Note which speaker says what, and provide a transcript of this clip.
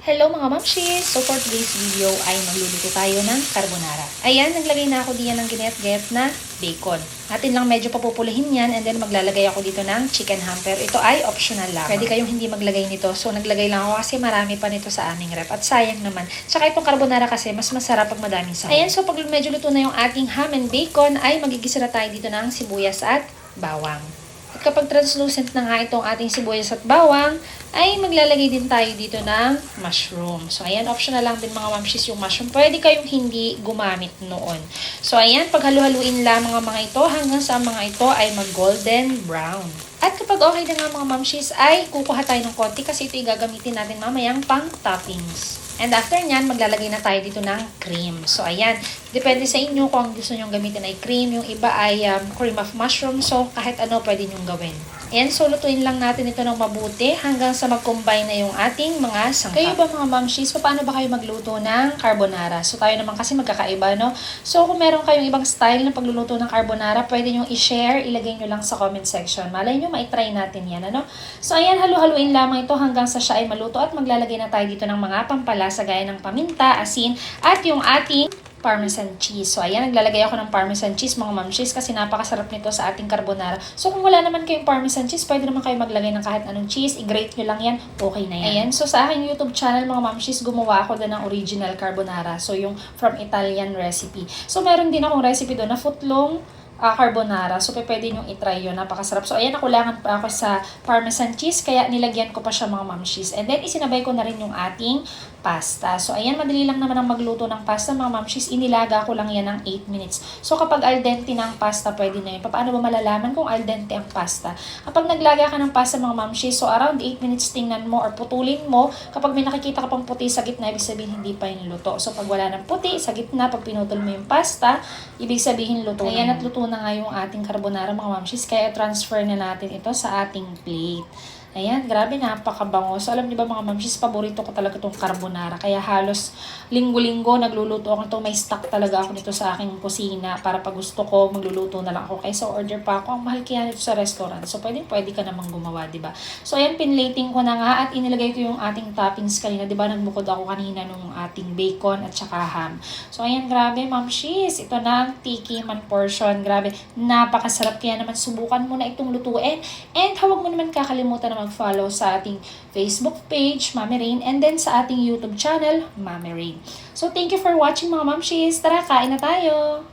Speaker 1: Hello mga mamshis! So for today's video ay magluluto tayo ng carbonara. Ayan, naglagay na ako diyan ng ginayat-gayat na bacon. Atin lang medyo papupulihin yan and then maglalagay ako dito ng chicken ham. Pero ito ay optional lang. Pwede kayong hindi maglagay nito. So naglagay lang ako kasi marami pa nito sa aming rep. At sayang naman. Tsaka itong carbonara kasi mas masarap pag madaming sahog. Ayan, so pag medyo luto na yung ating ham and bacon ay magigisa na tayo dito ng sibuyas at bawang. Kapag translucent na nga itong ating sibuyas at bawang, ay maglalagay din tayo dito ng mushroom. So, ayan, optional lang din mga mamshis yung mushroom. Pwede kayong hindi gumamit noon. So, ayan, paghalu-haluin lang mga mga ito hanggang sa mga ito ay mag-golden brown. At kapag okay na nga mga mamshis, ay kukuha tayo ng konti kasi ito gagamitin natin mamayang pang toppings. And after nyan, maglalagay na tayo dito ng cream. So, ayan. Depende sa inyo kung gusto nyong gamitin ay cream. Yung iba ay um, cream of mushroom. So, kahit ano pwede nyong gawin. Ayan, so lutuin lang natin ito ng mabuti hanggang sa mag-combine na yung ating mga sangkap. Kayo ba mga mamshis, paano ba kayo magluto ng carbonara? So, tayo naman kasi magkakaiba, no? So, kung meron kayong ibang style na pagluluto ng carbonara, pwede nyo i-share, ilagay nyo lang sa comment section. Malay nyo, maitry natin yan, ano? So, ayan, halu-haluin lamang ito hanggang sa siya ay maluto at maglalagay na tayo dito ng mga pampalasa gaya ng paminta, asin, at yung ating parmesan cheese. So, ayan, naglalagay ako ng parmesan cheese, mga mamshis, kasi napakasarap nito sa ating carbonara. So, kung wala naman kayong parmesan cheese, pwede naman kayo maglagay ng kahit anong cheese. I-grate nyo lang yan, okay na yan. Ayan, so sa aking YouTube channel, mga mamshis, gumawa ako doon ng original carbonara. So, yung from Italian recipe. So, meron din akong recipe doon na footlong ah, carbonara. So, pwede nyo itry yun. Napakasarap. So, ayan, nakulangan pa ako sa parmesan cheese. Kaya nilagyan ko pa siya mga mamshis. And then, isinabay ko na rin yung ating pasta. So, ayan, madali lang naman ang magluto ng pasta mga mamshis. Inilaga ko lang yan ng 8 minutes. So, kapag al dente na ang pasta, pwede na yun. Paano ba malalaman kung al dente ang pasta? Kapag naglaga ka ng pasta mga mamshis, so around 8 minutes tingnan mo or putulin mo. Kapag may nakikita ka pang puti sa gitna, ibig sabihin hindi pa yung luto. So, pag wala ng puti sa gitna, pag pinutol mo yung pasta, ibig sabihin luto. Ayan, at luto na nga yung ating carbonara mga mamshis. Kaya transfer na natin ito sa ating plate. Ayan, grabe, napakabango. So, alam niyo ba mga mamshis, paborito ko talaga itong carbonara. Kaya halos linggo-linggo nagluluto ako nito. May stock talaga ako nito sa aking kusina para pag gusto ko, magluluto na lang ako. Kaysa order pa ako. Ang mahal kaya nito sa restaurant. So, pwede, pwede ka namang gumawa, di ba? So, ayan, pinlating ko na nga at inilagay ko yung ating toppings kanina. Di ba, nagbukod ako kanina nung ating bacon at saka ham. So, ayan, grabe, mamshis. Ito na ang tiki man portion. Grabe, napakasarap. Kaya naman, subukan mo na itong lutuin. And, huwag mo naman kakalimutan na mag-follow sa ating Facebook page, Mami Rain, and then sa ating YouTube channel, Mami Rain. So, thank you for watching mga mamshis. Tara, kain na tayo!